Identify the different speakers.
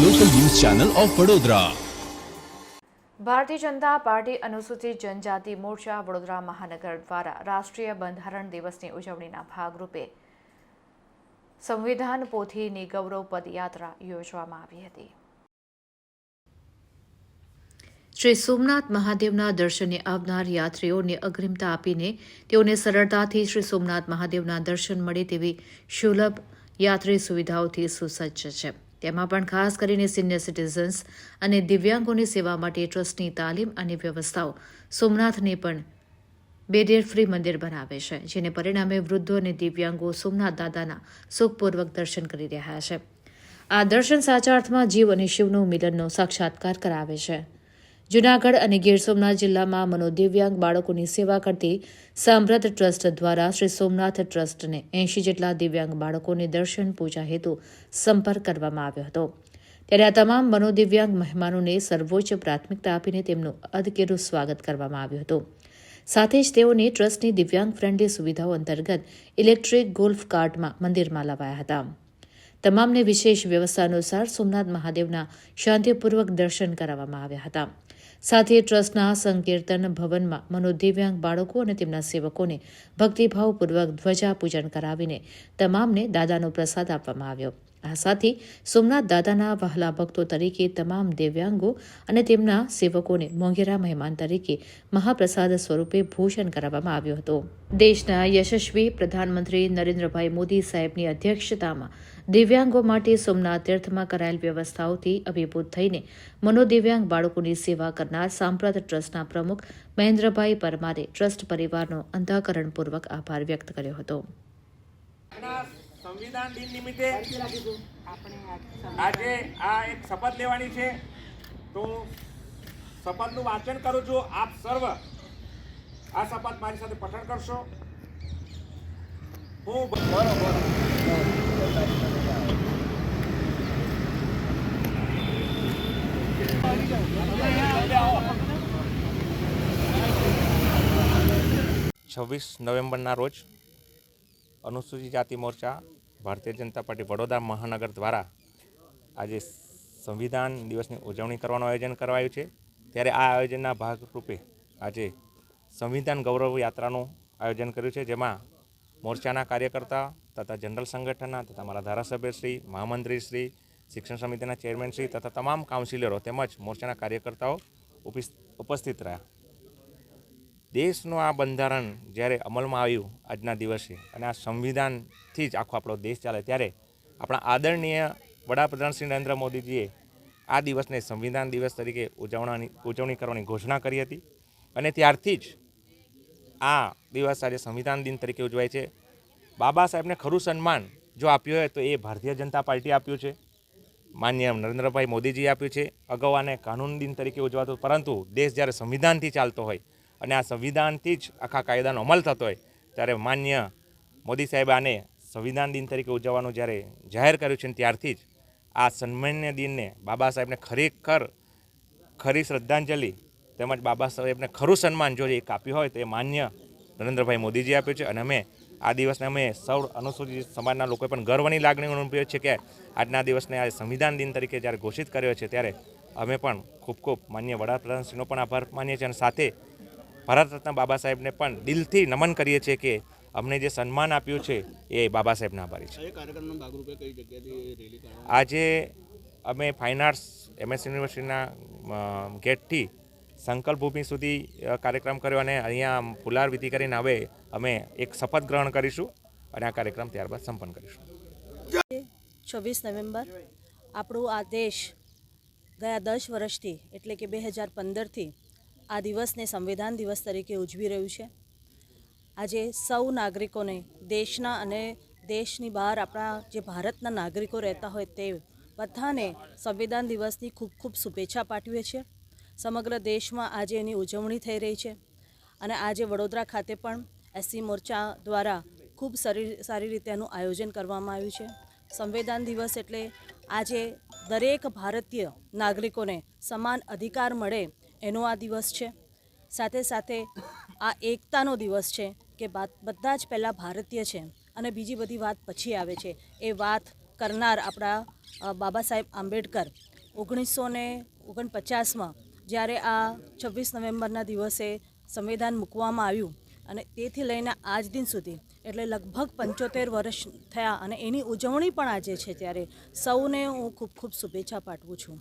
Speaker 1: Channel of Vadodara.
Speaker 2: Bharatiya Janata party અનુસૂચિત જનજાતિ મોરચા વડોદરા મહાનગર દ્વારા રાષ્ટ્રીય બંધારણ દિવસની ઉજવણીના ભાગરૂપે સંવિધાન પોથીની ગૌરવ પદયાત્રા યોજવામાં આવી હતી. શ્રી સોમનાથ મહાદેવના દર્શને આવનાર યાત્રીઓને અગ્રિમતા આપીને તેઓને સરળતાથી શ્રી સોમનાથ મહાદેવના દર્શન મળે તેવી સુલભ યાત્રી સુવિધાઓથી સુસજ્જ છે. તેમાં પણ ખાસ કરીને સિનિયર સિટીઝન્સ અને દિવ્યાંગોની સેવા માટે ટ્રસ્ટની તાલીમ અને વ્યવસ્થાઓ સોમનાથને પણ બેરિયર ફ્રી મંદિર બનાવે છે, જેને પરિણામે વૃદ્ધો અને દિવ્યાંગો સોમનાથ દાદાના સુખપૂર્વક દર્શન કરી રહ્યા છે. આ દર્શન સાચા અર્થમાં જીવ અને શિવનું મિલનનો સાક્ષાત્કાર કરાવે છે. જૂનાગઢ અને ગીર સોમનાથ જિલ્લામાં મનોદિવ્યાંગ બાળકોની સેવા કરતી સાંભ્રત ટ્રસ્ટ દ્વારા શ્રી સોમનાથ ટ્રસ્ટને એંશી જેટલા દિવ્યાંગ બાળકોને દર્શન, પૂજા હેતુ સંપર્ક કરવામાં આવ્યો હતો. ત્યારે આ તમામ મનોદિવ્યાંગ મહેમાનોને સર્વોચ્ચ પ્રાથમિકતા આપીને તેમનું અધકેરું સ્વાગત કરવામાં આવ્યું હતું. સાથે જ તેઓને ટ્રસ્ટની દિવ્યાંગ ફ્રેન્ડલી સુવિધાઓ અંતર્ગત ઇલેક્ટ્રિક ગોલ્ફ કાર્ટમાં મંદિરમાં લવાયા હતા. તમામને વિશેષ વ્યવસ્થા અનુસાર સોમનાથ મહાદેવના શાંતિપૂર્વક દર્શન કરાવવામાં આવ્યા હતા. સાથે ટ્રસ્ટના સંકીર્તન ભવનમાં મનોદિવ્યાંગ બાળકો અને તેમના સેવકોને ભક્તિભાવપૂર્વક ધ્વજા પૂજન કરાવીને તમામને દાદાનો પ્રસાદ આપવામાં આવ્યો. આ સાથે સોમનાથ દાદાના વહાલા ભક્તો તરીકે તમામ દિવ્યાંગો અને તેમના સેવકોને મોંઘેરા મહેમાન તરીકે મહાપ્રસાદ સ્વરૂપે ભોજન કરાવવામાં આવ્યો હતો. દેશના યશસ્વી પ્રધાનમંત્રી નરેન્દ્રભાઈ મોદી સાહેબની અધ્યક્ષતામાં દિવ્યાંગો માટે સોમનાથ તીર્થમાં કરાયેલ વ્યવસ્થાઓથી અભિભૂત થઈને મનોદિવ્યાંગ બાળકોની સેવા કરનાર સાંપ્રત ટ્રસ્ટના પ્રમુખ મહેન્દ્રભાઈ પરમારે ટ્રસ્ટ પરિવારનો અંધાકરણપૂર્વક આભાર વ્યક્ત કર્યો હતો.
Speaker 3: સંવિધાન દિન નિમિત્તે આજે આ એક શપથ લેવાની છે. તો શપથનું વાંચન કરું છું. આપ સર્વ આ શપથ મારી સાથે પઠન કરશો. હું છવ્વીસ નવેમ્બરના રોજ અનુસૂચિત જાતિ મોરચા ભારતીય જનતા પાર્ટી વડોદરા મહાનગર દ્વારા આજે સંવિધાન દિવસની ઉજવણી કરવાનું આયોજન કરાયું છે. ત્યારે આ આયોજનના ભાગરૂપે આજે સંવિધાન ગૌરવ યાત્રાનું આયોજન કર્યું છે, જેમાં મોરચાના કાર્યકર્તા તથા જનરલ સંગઠનના તથા મારા ધારાસભ્યશ્રી મહામંત્રીશ્રી શિક્ષણ સમિતિના ચેરમેનશ્રી તથા તમામ કાઉન્સિલરો તેમજ મોરચાના કાર્યકર્તાઓ ઉપિસ- ઉપસ્થિત રહ્યા. દેશનું આ બંધારણ જ્યારે અમલમાં આવ્યું આજના દિવસે અને આ સંવિધાનથી જ આખો આપણો દેશ ચાલે ત્યારે આપણા આદરણીય વડાપ્રધાન શ્રી નરેન્દ્ર મોદીજીએ આ દિવસને સંવિધાન દિવસ તરીકે ઉજવવાની ઉજવણી કરવાની ઘોષણા કરી હતી અને ત્યારથી જ આ દિવસ આજે સંવિધાન દિન તરીકે ઉજવાય છે. બાબા સાહેબને ખરું સન્માન જો આપ્યું હોય તો એ ભારતીય જનતા પાર્ટી આપ્યું છે. માન્ય નરેન્દ્રભાઈ મોદીજીએ આપ્યું છે. અગાઉ આને કાનૂન દિન તરીકે ઉજવાતું પરંતુ દેશ જ્યારે સંવિધાનથી ચાલતો હોય અને આ સંવિધાનથી જ આખા કાયદાનો અમલ થતો હોય, ત્યારે માન્ય મોદી સાહેબ આને સંવિધાન દિન તરીકે ઉજવવાનું જ્યારે જાહેર કર્યું છે ને ત્યારથી જ, આ સન્માન્ય દિનને બાબા સાહેબને ખરેખર ખરી શ્રદ્ધાંજલિ તેમજ બાબા સાહેબને ખરું સન્માન જો એક આપ્યું હોય તો એ માન્ય નરેન્દ્રભાઈ મોદીજી આપ્યું છે. અને અમે આ દિવસને અમે સૌ અનુસૂચિત સમાજના લોકોએ પણ ગર્વની લાગણી અનુભવી છે કે આજના દિવસને આજે સંવિધાન દિન તરીકે જ્યારે ઘોષિત કર્યો છે, ત્યારે અમે પણ ખૂબ ખૂબ માન્ય વડાપ્રધાનશ્રીનો પણ આભાર માનીએ છીએ અને સાથે ભારત રત્ન બાબા સાહેબને પણ દિલથી નમન કરીએ છીએ કે અમને જે સન્માન આપ્યું છે એ બાબા સાહેબના આભારી છે. આજે અમે ફાઇન આર્ટ્સ એમએસ યુનિવર્સિટીના ગેટથી સંકલ્પભૂમિ સુધી કાર્યક્રમ કર્યો અને અહીંયા ફુલાર વિધિ કરીને હવે અમે એક શપથ ગ્રહણ કરીશું અને આ કાર્યક્રમ ત્યારબાદ સંપન્ન કરીશું.
Speaker 4: છવ્વીસ નવેમ્બર આપણો આ દેશ ગયા દસ વર્ષથી એટલે કે બે હજાર પંદરથી આ દિવસને સંવિધાન દિવસ તરીકે ઉજવી રહ્યું છે. આજે સૌ નાગરિકોને દેશના અને દેશની બહાર આપણા જે ભારતના નાગરિકો રહેતા હોય તે બધાને સંવિધાન દિવસની ખૂબ ખૂબ શુભેચ્છા પાઠવીએ છીએ. સમગ્ર દેશમાં આજે એની ઉજવણી થઈ રહી છે અને આજે વડોદરા ખાતે પણ એસસી મોરચા દ્વારા ખૂબ સારી સારી રીતે એનું આયોજન કરવામાં આવ્યું છે. સંવિધાન દિવસ એટલે આજે દરેક ભારતીય નાગરિકોને સમાન અધિકાર મળે એનો આ દિવસ છે. સાથે સાથે આ એકતાનો દિવસ છે કે બધા જ પહેલાં ભારતીય છે અને બીજી બધી વાત પછી આવે છે. એ વાત કરનાર આપણા બાબા સાહેબ આંબેડકર ઓગણીસો ને ઓગણપચાસમાં જ્યારે આ છવ્વીસ નવેમ્બરના દિવસે સંવિધાન મૂકવામાં આવ્યું અને તેથી લઈને આજ દિન સુધી એટલે લગભગ પંચોતેર વર્ષ થયા અને એની ઉજવણી પણ આજે છે ત્યારે. સૌને હું ખૂબ ખૂબ શુભેચ્છા પાઠવું છું.